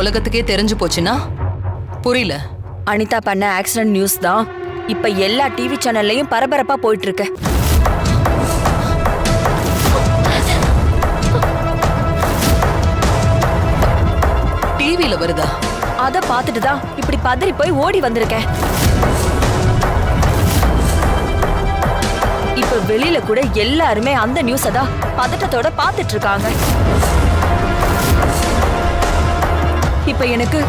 உலகத்துக்கே தெரிஞ்சு போச்சுன்னா? புரியல. அனிதா பண்ண ஆக்சிடென்ட் நியூஸ் தான் இப்ப எல்லா டிவி சேனல்லையும் பரபரப்பா போயிட்டு இருக்கு டிவில வருதா? அத பார்த்துட்டு தான் இப்படி பதறி போய் ஓடி வந்திருக்கேன். இப்ப வெளியில கூட எல்லாருமே அந்த நியூஸ தான் பதட்டத்தோட பார்த்துட்டு இருக்காங்க. இப்ப எனக்கு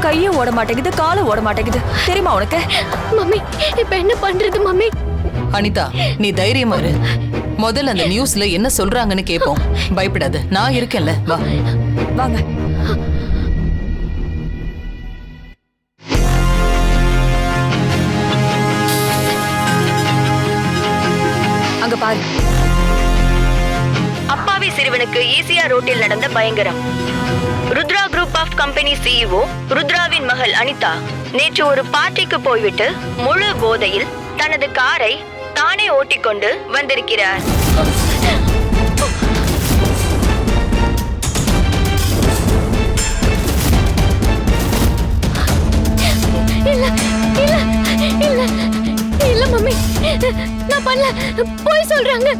கையும் ஓட மாட்டேங்குது காலும் ஓட மாட்டேங்குது. தெரியுமா உனக்கு? மம்மி இப்ப என்ன பண்றது மம்மி? அனிதா நீ தைரியமா இரு. முதல்ல அந்த நியூஸ்ல என்ன சொல்றாங்கன்னு கேட்போம் பயப்படாத நான் இருக்கேன்ல. வா. வாங்க. அங்க பாரு. அப்பாவி சிறுவனுக்கு ஈசியா ரோட்டில் நடந்த பயங்கரம். Rudra group of company CEO ருத்ராவின் மகள் அனிதா நேற்று ஒரு பார்ட்டிக்கு போய்விட்டு முழு போதையில் தனது காரை தானே ஓட்டிக்கொண்டு வந்திருக்கிறார். நான் பண்ணல. போய் சொல்றாங்க.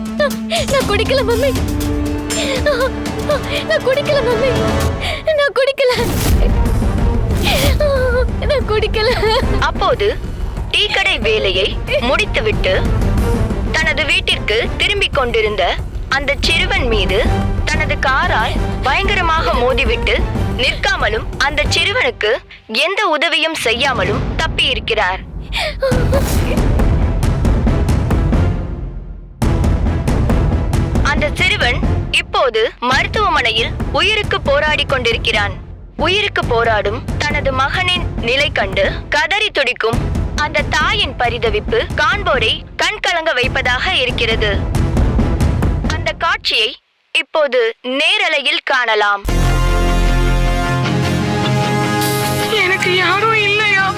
நான் குடிக்கல மம்மி. நான் குடிக்கல மம்மி. நான் குடிக்கல. நான் குடிக்கல. அப்போது டீ கடை வேலையை முடித்துவிட்டு தனது வீட்டிற்கு திரும்பிக் கொண்டிருந்த அந்த சிறுவன் மீது தனது காரால் பயங்கரமாக மோதிவிட்டு நிற்காமலும் அந்த சிறுவனுக்கு எந்த உதவியும் செய்யாமலும் தப்பி இருக்கிறார் அந்த சிறுவன் இப்போது மருத்துவமனையில் உயிருக்கு போராடி கொண்டிருக்கிறான். உயிருக்கு போராடும் தனது மகனின் நிலை கண்டு கதறி துடிக்கும் அந்த தாயின் பரிதவிப்பு காண்போரை கண் கலங்க வைப்பதாக இருக்கிறது. அந்த காட்சியை இப்போது நேரலையில் காணலாம். எனக்கு யாரும் இல்லையா?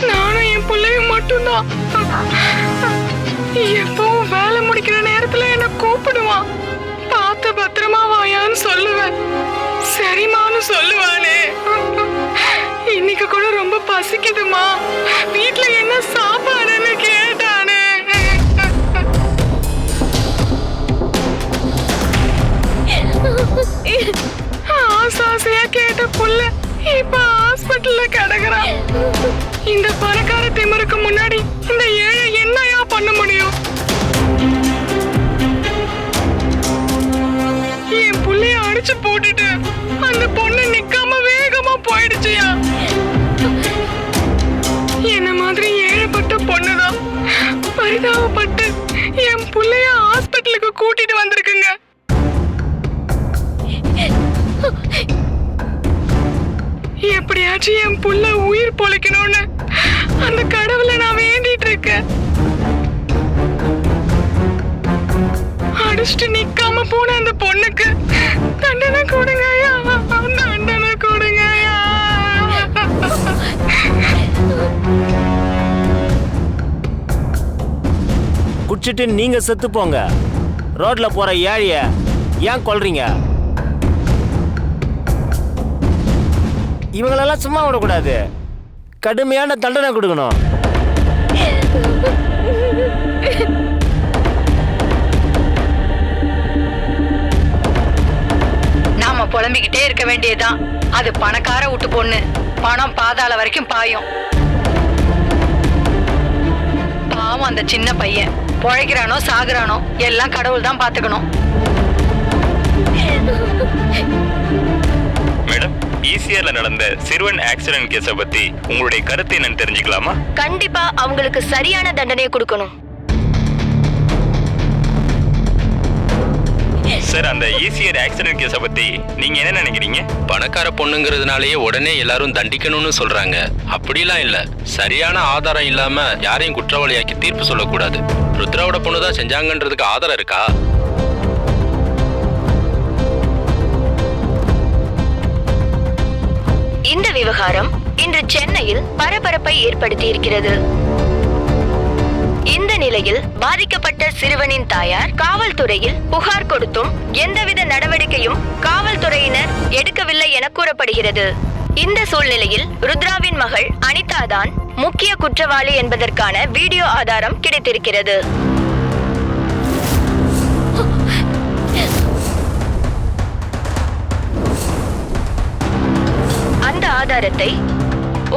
நானும் என் பிள்ளையும் மட்டும்தான். எப்பவும் வேலை முடிக்கிற நேரத்துல என்ன கூப்பிடுவான். பத்திரமா சொல்லுவேன். சரிமான்னு சொல்லுவானே. இன்னைக்கு கூட ரொம்ப பசிக்குதுமா. வீட்ல என்ன சாப்பாடுன்னு கேட்டானே. ஆசாசையா கேட்ட புள்ள இப்ப ஹாஸ்பிட்டல்ல கிடக்குறான். இந்த பணக்கார அடிச்சு அந்த பொண்ணு நிக்காம வேகமா போயிடுச்சுயா? என்ன மாதிரி ஏழப்பட்ட பொண்ணுதான் பரிதாபப்பட்டு என் பிள்ளைய ஹாஸ்பிட்டலுக்கு கூட்டிட்டு வந்திருக்குங்க. எப்படியாச்சும் என் புள்ள உயிர் பொழைக்கணும்னு அந்த கடவுளை நான் வேண்டிட்டு இருக்கேன். அடிச்சுட்டு நிக்காம போன அந்த பொண்ணுக்கு தண்டனை கொடுங்க ஐயா. தண்டனை கொடுங்க குடிச்சிட்டு நீங்க செத்து போங்க. ரோட்ல போற ஏழைய ஏன் கொல்றீங்க? இவங்களெல்லாம் சும்மா விடக்கூடாது. கடுமையான தண்டனை கொடுக்கணும். புலம்பிக்கிட்டே இருக்க வேண்டியதுதான். அது பணக்கார விட்டு பொண்ணு. பணம் பாதாள வரைக்கும் பாயும். பாவம் அந்த சின்ன பையன். பொழைக்கிறானோ சாகுறானோ எல்லாம் கடவுள் தான் பாத்துக்கணும் மேடம் ஈசிஆர்ல நடந்த சிறுவன் ஆக்சிடென்ட் கேஸை பத்தி உங்களுடைய கருத்து என்னன்னு தெரிஞ்சுக்கலாமா? கண்டிப்பா அவங்களுக்கு சரியான தண்டனையை கொடுக்கணும். சார் அந்த ஈசிஆர் ஆக்சிடென்ட் கேஸை பத்தி நீங்க என்ன நினைக்கிறீங்க? பணக்கார பொண்ணுங்கிறதுனாலயே உடனே எல்லாரும் தண்டிக்கணும்னு சொல்றாங்க. அப்படிலாம் இல்ல. சரியான ஆதாரம் இல்லாம யாரையும் குற்றவாளியாக்கி தீர்ப்பு சொல்லக்கூடாது. ருத்ராவோட பொண்ணு தான் செஞ்சாங்கன்றதுக்கு ஆதாரம் இருக்கா? இந்த விவகாரம் இன்று சென்னையில் பரபரப்பை ஏற்படுத்தி இருக்கிறது இந்த நிலையில் பாதிக்கப்பட்ட சிறுவனின் தாயார் காவல்துறையில் புகார் கொடுத்தும் எந்தவித நடவடிக்கையும் காவல்துறையினர் எடுக்கவில்லை என கூறப்படுகிறது. இந்த சூழ்நிலையில் ருத்ராவின் மகள் அனிதா தான் முக்கிய குற்றவாளி என்பதற்கான வீடியோ ஆதாரம் கிடைத்திருக்கிறது. அந்த ஆதாரத்தை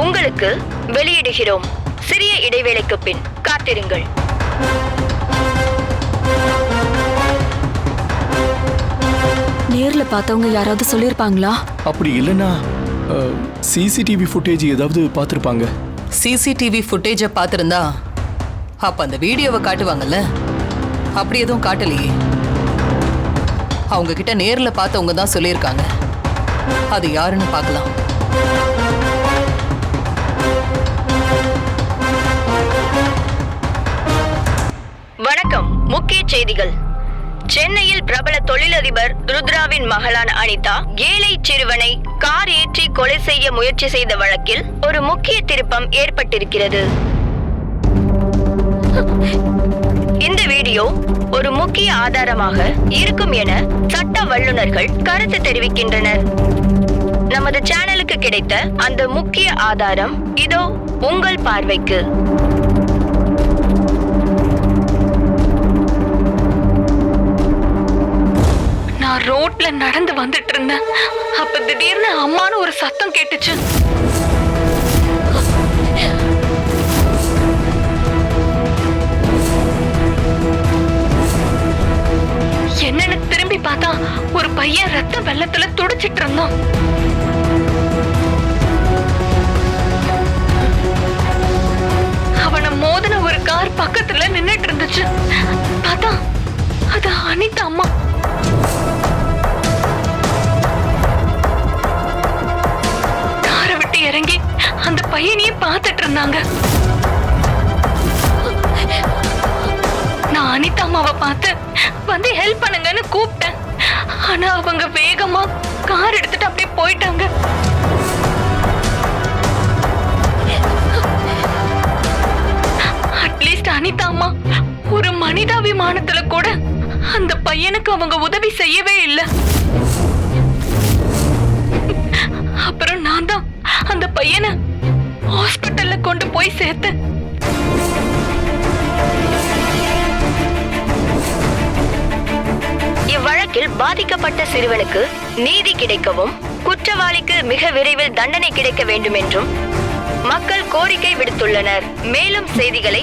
உங்களுக்கு வெளியிடுகிறோம். சிறிய இடைவேளைக்கு பின் காத்திருங்கள். நேர்ல பார்த்தவங்க யாராவது சொல்லிருப்பாங்களா அப்படி இல்லைன்னா சிசிடிவி ஃபுட்டேஜ் ஏதாவது பார்த்துருப்பாங்க. சிசிடிவி ஃபுட்டேஜை பார்த்திருந்தா அப்ப அந்த வீடியோவை காட்டுவாங்கல்ல? அப்படி எதுவும் காட்டலையே. அவங்க கிட்ட நேர்ல பார்த்தவங்க தான் சொல்லியிருக்காங்க. அது யாருன்னு பார்க்கலாம். முக்கிய செய்திகள். சென்னையில் பிரபல தொழிலதிபர் ருத்ராவின் மகளான அனிதா ஏழை சிறுவனை கார் ஏற்றி கொலை செய்ய முயற்சி செய்த வழக்கில் ஒரு முக்கிய திருப்பம் ஏற்பட்டிருக்கிறது. இந்த வீடியோ ஒரு முக்கிய ஆதாரமாக இருக்கும் என சட்ட வல்லுநர்கள் கருத்து தெரிவிக்கின்றனர். நமது சேனலுக்கு கிடைத்த அந்த முக்கிய ஆதாரம் இதோ உங்கள் பார்வைக்கு. ரோட்ல நடந்து வந்துட்டு இருந்தேன். அப்ப திடீர்னு அம்மான்னு ஒரு சத்தம் கேட்டுச்சு. என்னன்னு திரும்பி பார்த்தா ஒரு பையன் ரத்த வெள்ளத்துல துடிச்சிட்டு இருந்தான். அவனை மோதின ஒரு கார் பக்கத்துல நின்னுட்டு இருந்துச்சு. பார்த்தா அது அனிதா அம்மா. அந்த பையனையே பார்த்துட்டு இருந்தாங்க. நான் அனிதா அம்மாவை பார்த்து வந்து ஹெல்ப் பண்ணுங்கன்னு கூப்பிட்டேன். ஆனா அவங்க வேகமா கார் எடுத்துட்டு அப்படியே போயிட்டாங்க. அட்லீஸ்ட் அனிதா அம்மா ஒரு மனிதாபிமானத்துல கூட அந்த பையனுக்கு அவங்க உதவி செய்யவே இல்லை. பையனை ஹாஸ்பிட்டல்ல கொண்டு போய் சேர்த்தேன் இவ்வழக்கில் பாதிக்கப்பட்ட சிறுவனுக்கு நீதி கிடைக்கவும் குற்றவாளிக்கு மிக விரைவில் தண்டனை கிடைக்க வேண்டும் என்றும் மக்கள் கோரிக்கை விடுத்துள்ளனர். மேலும் செய்திகளை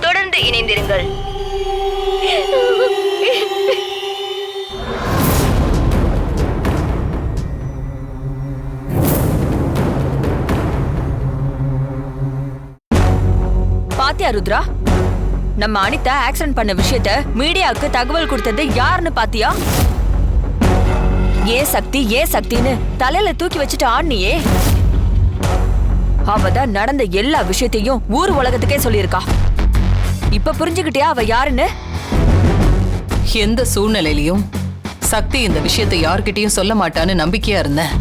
தொடர்ந்து இணைந்திருங்கள். பாத்தியா ருத்ரா? நம்ம அனிதா ஆக்சிடென்ட் பண்ண விஷயத்த மீடியாவுக்கு தகவல் கொடுத்தது யாருன்னு பாத்தியா? ஏ சக்தி ஏ சக்தின்னு தலையில தூக்கி வச்சுட்டு ஆடினியே. அவ தான் நடந்த எல்லா விஷயத்தையும் ஊர் உலகத்துக்கே சொல்லியிருக்கா. இப்ப புரிஞ்சுக்கிட்டியா அவ யாருன்னு? எந்த சூழ்நிலையிலையும் சக்தி இந்த விஷயத்தை யார்கிட்டயும் சொல்ல மாட்டான்னு நம்பிக்கையா இருந்தேன்.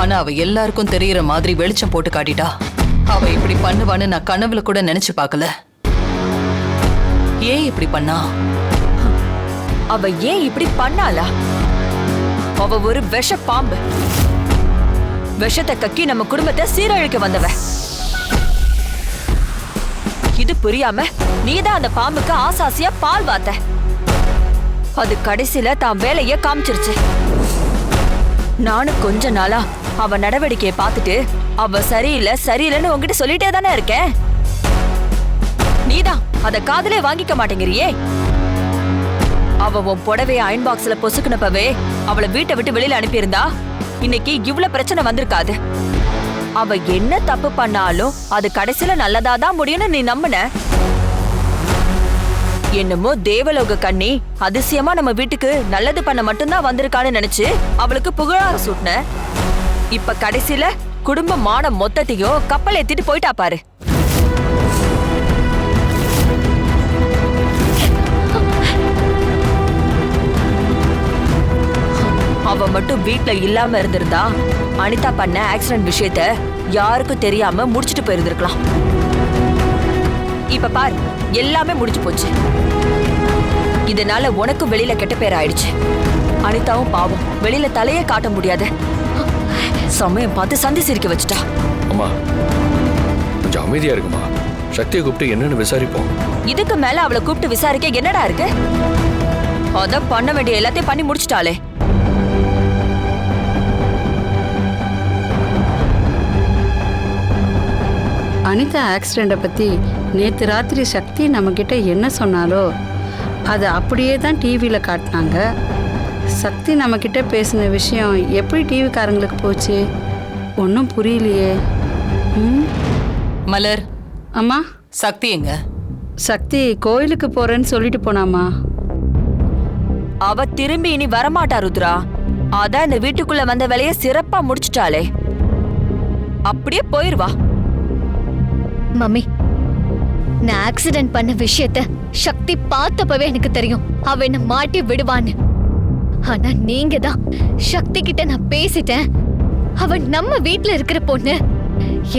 ஆனா அவ எல்லாருக்கும் தெரியற மாதிரி வெளிச்சம் போட்டு காட்டிட்டா. அவ இப்படி பண்ணுவான்னு நான் கனவுல கூட நினைச்சு பார்க்கல. ஏன் இப்படி பண்ணா? அவ ஏன் இப்படி பண்ணாளா? அவ ஒரு விஷ பாம்பு விஷத்தை கக்கி நம்ம குடும்பத்தை சீரழிக்க வந்தவ. இது புரியாம நீதான் அந்த பாம்புக்கு ஆசாசியா பால் வாத்த. அது கடைசியில தான் வேலைய காமிச்சிருச்சு. நானும் கொஞ்ச நாளா அவ நடவடிக்கையை பார்த்துட்டு அவ சரியில்லை சரியில்லைன்னு உங்ககிட்ட சொல்லிட்டே தானே இருக்கேன் நீதான் அத காதலே வாங்கிக்க மாட்டேங்கிறியே? அவ உன் புடவைய அயன் பாக்ஸ்ல பொசுக்குனப்பவே அவளை வீட்டை விட்டு வெளியில அனுப்பியிருந்தா இன்னைக்கு இவ்வளவு பிரச்சனை வந்திருக்காது. அவ என்ன தப்பு பண்ணாலும் அது கடைசியில நல்லதா தான் முடியும்னு நீ நம்பின? என்னமோ தேவலோக கண்ணி அதிசயமா நம்ம வீட்டுக்கு நல்லது பண்ண மட்டும்தான் வந்திருக்கான்னு நினைச்சு அவளுக்கு புகழார சூட்டின? இப்ப கடைசியில குடும்ப மானம் மொத்தத்தையும் கப்பல் ஏத்திட்டு போயிட்டா பாரு. அவ மட்டும் வீட்ல இல்லாம இருந்திருந்தா அனிதா பண்ண ஆக்சிடென்ட் விஷயத்த யாருக்கும் தெரியாம முடிச்சிட்டு போயிருந்திருக்கலாம். இப்ப பார் எல்லாமே முடிஞ்சு போச்சு. இதனால உனக்கும் வெளியில கெட்ட பேர் ஆயிடுச்சு. அனிதாவும் பாவம் வெளியில தலையே காட்ட முடியாது சமயம் பார்த்து சந்தி சிரிக்க வச்சுட்டா. அம்மா கொஞ்சம் அமைதியா இருக்குமா? சக்தியை கூப்பிட்டு என்னன்னு விசாரிப்போம். இதுக்கு மேல அவளை கூப்பிட்டு விசாரிக்க என்னடா இருக்கு? அத பண்ண வேண்டிய எல்லாத்தையும் பண்ணி முடிச்சிட்டாளே. அனிதா ஆக்சிடெண்ட்டை பற்றி நேற்று ராத்திரி சக்தி நம்மக்கிட்ட என்ன சொன்னாலோ அதை அப்படியே தான் டிவியில் காட்டினாங்க. சக்தி நம்மக்கிட்ட பேசின விஷயம் எப்படி டிவிக்காரங்களுக்கு போச்சு? ஒன்றும் புரியலையே. ம்? மலர். அம்மா? சக்தி எங்க? சக்தி கோயிலுக்கு போகிறேன்னு சொல்லிட்டு போனாமா அவ திரும்பி இனி வரமாட்டா ருத்ரா. அதான் இந்த வீட்டுக்குள்ள வந்த வேலைய சிறப்பா முடிச்சிட்டாளே. அப்படியே போயிருவா. மம்மி நான் ஆக்சிடென்ட் பண்ண விஷயத்த சக்தி பார்த்தப்பவே எனக்கு தெரியும். அவ என்ன மாட்டி விடுவான்னு. ஆனா நீங்க தான் சக்தி கிட்ட நான் பேசிட்டேன். அவ நம்ம வீட்ல இருக்கிற பொண்ணு.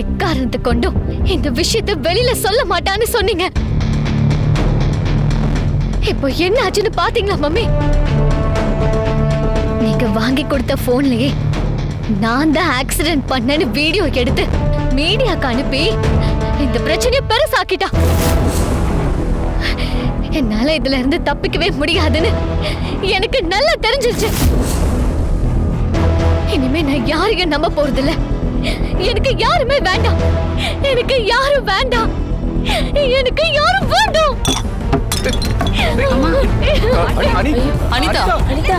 எக்காரணத்தை கொண்டும் இந்த விஷயத்த வெளியில சொல்ல மாட்டான்னு சொன்னீங்க. இப்போ என்ன ஆச்சுன்னு பாத்தீங்களா மம்மி? நீங்க வாங்கி கொடுத்த போன்லயே நான் தான் ஆக்சிடென்ட் பண்ணேன்னு வீடியோ எடுத்து மீடியாக்கு அனுப்பி இந்த பிரச்சனையை பெருசாக்கிட்டா. என்னால இதுல இருந்து தப்பிக்கவே முடியாதுன்னு எனக்கு நல்லா தெரிஞ்சிருச்சு. இனிமே நான் யாரையும் நம்ப போறதில்ல. எனக்கு யாருமே வேண்டாம். எனக்கு யாரும் வேண்டாம். எனக்கு யாரும் வேண்டாம். அனி அனிதா. அனிதா. அனிதா.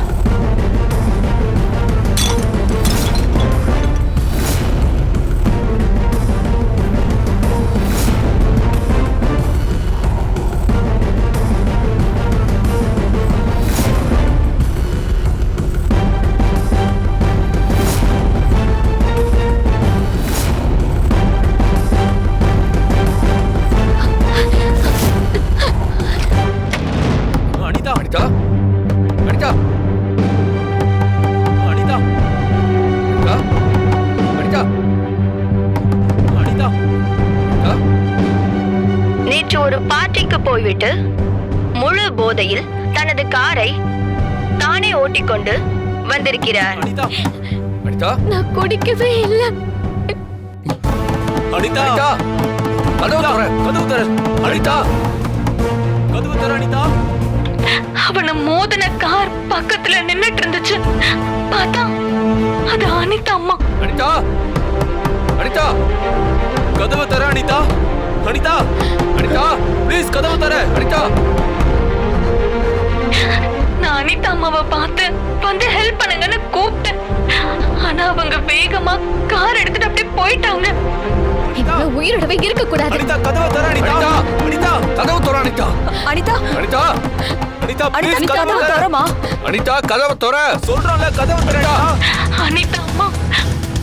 ஓட்டிக்கொண்டு வந்திருக்கிறார். நான் குடிக்கவே இல்லை. அனிதா. கதவு தர கதவு தர அனிதா. கதவு தர அனிதா. அவனை மோதின கார் பக்கத்துல நின்னுட்டு இருந்துச்சு. பார்த்தா அது அனிதா அம்மா. அனிதா. அனிதா. கதவு தர அனிதா. அனிதா. அனிதா. ப்ளீஸ் கதவு தர அனிதா. அனிதா அம்மாவை பார்த்து வந்து ஹெல்ப் பண்ணுங்கன்னு கூப்பிட்டேன். ஆனா அவங்க வேகமா கார் எடுத்துட்டு அப்படியே போயிட்டாங்க. உயிரோடவே இருக்க கூடாது அனிதா கதவு தர அனிதா. அனிதா. கதவு தர அனிதா. அனிதா. அனிதா அனிதா ப்ளீஸ் அனிதா கதவு கதவு தர தரமா அனிதா கதவு தர சொல்றேன்ல கதவு தரடா அனிதா. அம்மா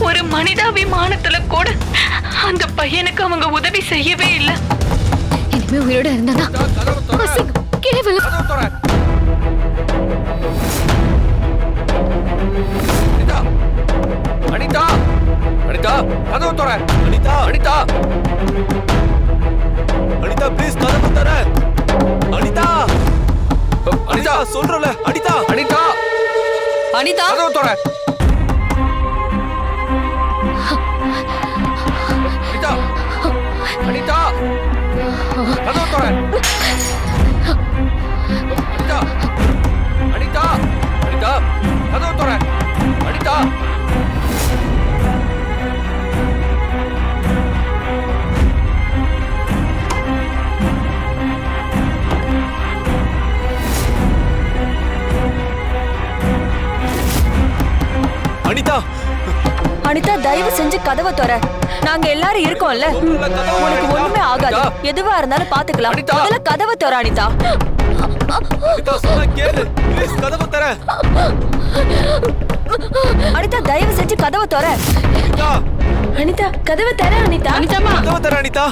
ஒரு மனிதாபிமானத்துல கூட அந்த பையனுக்கு அவங்க உதவி செய்யவே இல்லை. இனிமே உயிரோட இருந்தா கதவு தர அசிங்கம் கேவலம் கதவு தர அனிதா! அனிதா! அனிதா கதவு தர அனிதா அனிதா! அனிதா ப்ளீஸ் கதவு தர! அனிதா! அனிதா சொல்றல அனிதா! அனிதா! அனிதா? கதவு தர கதவு தர அனிதா. அனிதா அனிதா தயவு செஞ்சு கதவை தர நாங்க எல்லாரும் இருக்கோம்ல. உனக்கு ஒண்ணுமே ஆகாது. எதுவா இருந்தாலும் பாத்துக்கலாம். முதல்ல கதவை தர அனிதா. அனிதா சொன்னா கேளு. ப்ளீஸ் கதவு தர. அனிதா தயவு செஞ்சு கதவை தர அனிதா. கதவை தர அனிதா. அனிதாம்மா. கதவு தர அனிதா.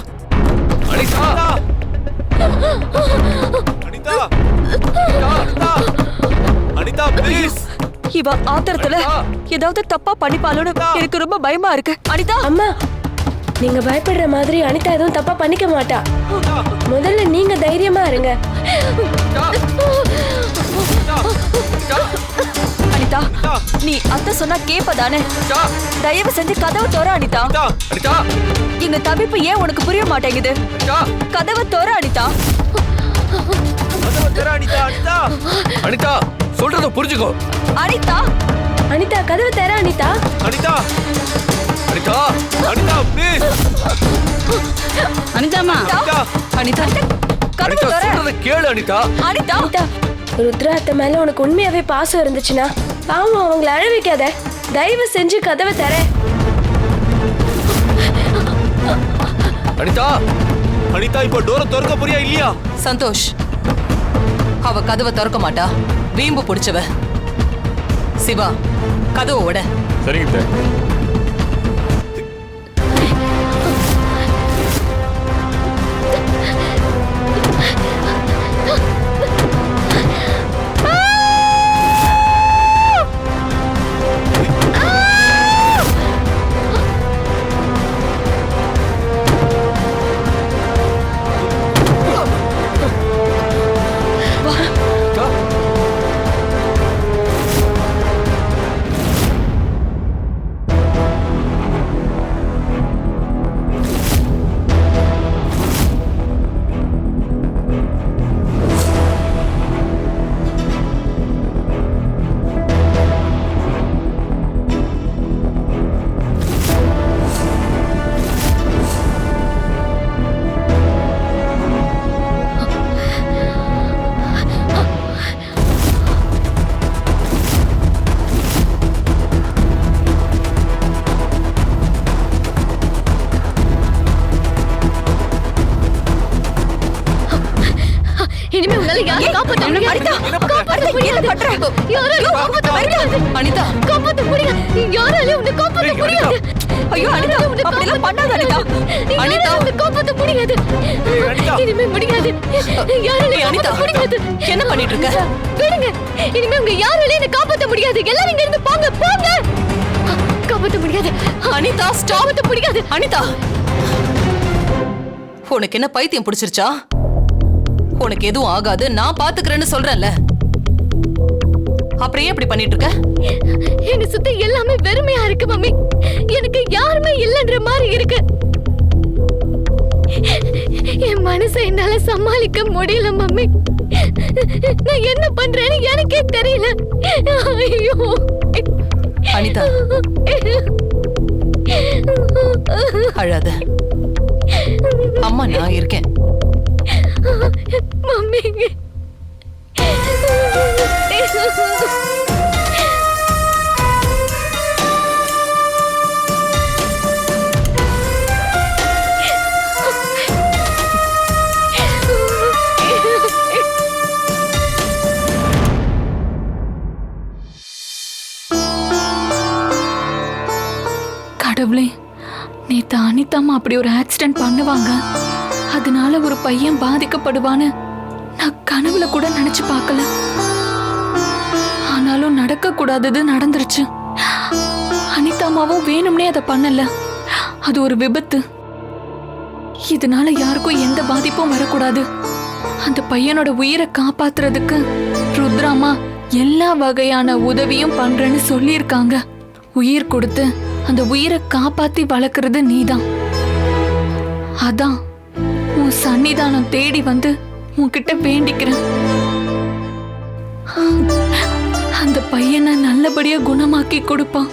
அனிதா அனிதா. அனிதா. அனிதா அனிதா. ப்ளீஸ் இவ ஆத்திரத்துல ஏதாவது தப்பா பண்ணிப்பாளோன்னு எனக்கு ரொம்ப பயமா இருக்கு. அனிதா. அம்மா. நீங்க பயப்படுற மாதிரி அனிதா எதுவும் தப்பா பண்ணிக்க மாட்டா. முதல்ல நீங்க தைரியமா இருங்க. அனிதா நீ அத்தை சொன்னா கேப்பதானே? தயவு செஞ்சு கதவை தோற அனிதா. அனிதா எங்க தவிப்பு ஏன் உனக்கு புரிய மாட்டேங்குது? கதவை தோற அனிதா கதவை திற அனிதா அனிதா. அனிதா சொல்றத புரிஞ்சுக்கோ. அனிதா. அனிதா கதவு தர அனிதா. அனிதா. அனிதா அனிதா ப்ளீஸ் அனிதாமா அனிதா. அனிதா கதவு அனிதா கேளு அனிதா. அனிதா. ருத்ரா அத்தை மேல உனக்கு உண்மையாவே பாசம் இருந்துச்சுன்னா பாவம் அவங்கள அழ வைக்காத. தயவு செஞ்சு கதவை தர. அனிதா அனிதா இப்போ டோர திறக்க போறியா இல்லையா? சந்தோஷ் அவ கதவை திறக்க மாட்டா. வீம்பு பிடிச்சவ. சிவா கதவை உட சரிங்க காப்பாத்த முடியாது யாராலையும் காப்பாத்த முடியாது அனிதா. காப்பாத்த முடியாது யாராலையும் உன்னை காப்பாத்த முடியாது ஐயோ அனிதா. அப்படிலாம் பண்ணாத அனிதா. அனிதா. உன்னை காப்பாத்த முடியாது. இனிமே முடியாது. யாராலையும் அனிதா. முடியாது என்ன பண்ணிட்டு இருக்க? விடுங்க. இனிமே உங்க யாராலையும் என்னை காப்பாத்த முடியாது. எல்லாரும் இங்க இருந்து போங்க போங்க. காப்பாத்த முடியாது. அனிதா ஸ்டாப் காப்பாத்த முடியாது. அனிதா. உனக்கு என்ன பைத்தியம் பிடிச்சிருச்சா? உனக்கு எதுவும் ஆகாது. நான் பாத்துக்கிறேன்னு சொல்றேன்ல. அப்புறம் இப்படி பண்ணிட்டு இருக்க? என்ன சுத்தி எல்லாமே வெறுமையா இருக்கு மம்மி. எனக்கு யாருமே இல்லைன்ற மாதிரி இருக்கு. என் மனசை என்னால சமாளிக்க முடியல மம்மி. நான் என்ன பண்றேன்னு எனக்கே தெரியல. ஐயோ. அனிதா. அழாத. அம்மா நான் இருக்கேன். மம்மி. கடவுளே நேத்து அனிதாமா அப்படி ஒரு ஆக்சிடென்ட் பண்ணுவாங்க. அதனால ஒரு பையன் பாதிக்கப்படுவான்னு நான் கனவுல கூட நினைச்சு பார்க்கல. ஆனாலும் நடக்க கூடாதது நடந்துருச்சு. அனிதாமாவும் வேணும்னே அதை பண்ணல. அது ஒரு விபத்து. இதனால யாருக்கும் எந்த பாதிப்பும் வரக்கூடாது. அந்த பையனோட உயிரை காப்பாத்துறதுக்கு ருத்ராமா எல்லா வகையான உதவியும் பண்றேன்னு சொல்லியிருக்காங்க. உயிர் கொடுத்து அந்த உயிரை காப்பாத்தி வளர்க்கறது நீதான். அதான் உன் சன்னிதானம் தேடி வந்து உன்கிட்ட வேண்டிக்கிறேன். பையனை நல்லபடியா குணமாக்கி கொடுப்பான்.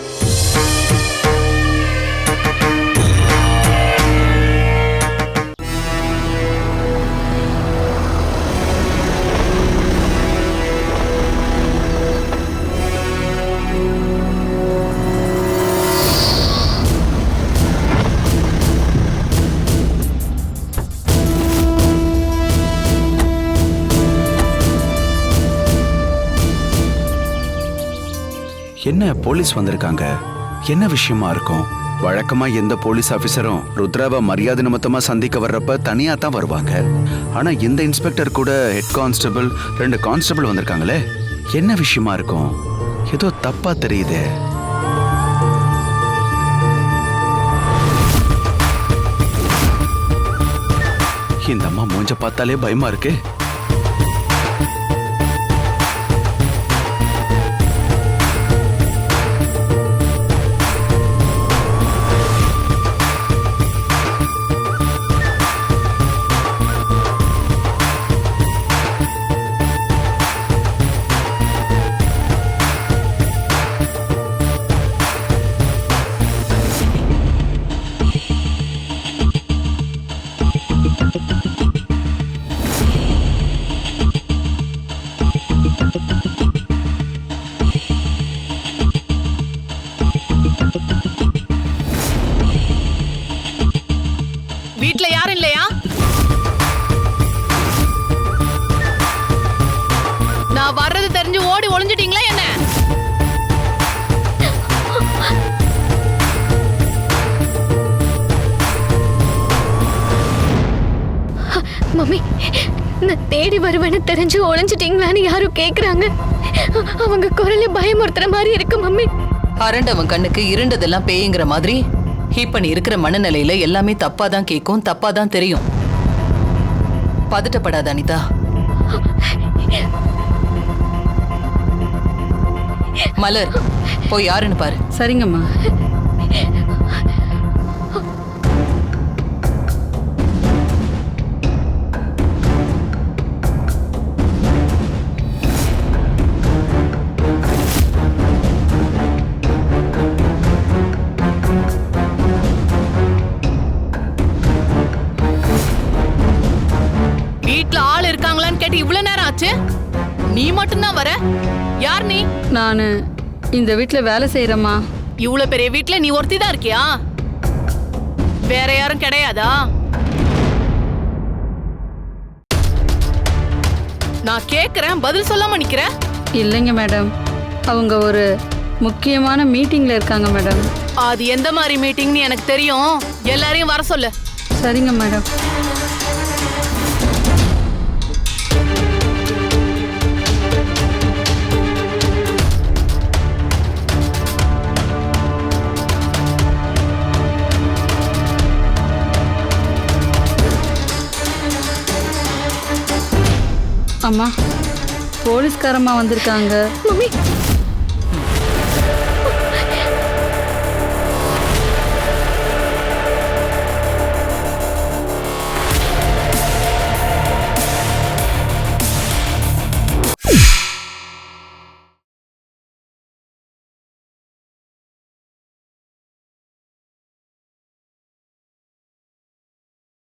என்ன போலீஸ் வந்திருக்காங்க? என்ன விஷயமா இருக்கும்? வழக்கமா எந்த போலீஸ் ஆபீசரும் ருத்ராவை மரியாதை நிமித்தமா சந்திக்க வர்றப்ப தனியா தான் வருவாங்க. ஆனா இந்த இன்ஸ்பெக்டர் கூட ஹெட் கான்ஸ்டபிள் ரெண்டு கான்ஸ்டபிள் வந்திருக்காங்களே? என்ன விஷயமா இருக்கும்? ஏதோ தப்பா தெரியுது. இந்த அம்மா மூஞ்ச பார்த்தாலே பயமா இருக்கு. மம்மி நான் தேடி வருவேன்னு தெரிஞ்சு ஒளிஞ்சிட்டீங்களான்னு யாரும் கேக்குறாங்க. அவங்க குரலே பயமுறுத்துற மாதிரி இருக்கு மம்மி. அரண்டவன் கண்ணுக்கு இருண்டதெல்லாம் பேய்ங்கிற மாதிரி? இப்ப நீ இருக்கிற மனநிலையில எல்லாமே தப்பா தான் கேட்கும் தப்பா தான் தெரியும். பதட்டப்படாத அனிதா. மலர் போய் யாருன்னு பாரு. சரிங்கம்மா. மட்டும்தான் வர? யார் நீ? நான். இந்த வீட்டில் வேலை செய்கிறேம்மா இவ்வளவு பெரிய வீட்ல நீ ஒருத்தி தான் இருக்கியா? வேற யாரும் கிடையாதா? நான் கேக்குறேன் பதில் சொல்லாம நிக்கிற? இல்லைங்க மேடம். அவங்க ஒரு முக்கியமான மீட்டிங்கில் இருக்காங்க மேடம். அது எந்த மாதிரி மீட்டிங்னு எனக்கு தெரியும். எல்லாரையும் வர சொல்லு. சரிங்க மேடம். அம்மா போலீஸ்காரம்மா வந்திருக்காங்க. மம்மி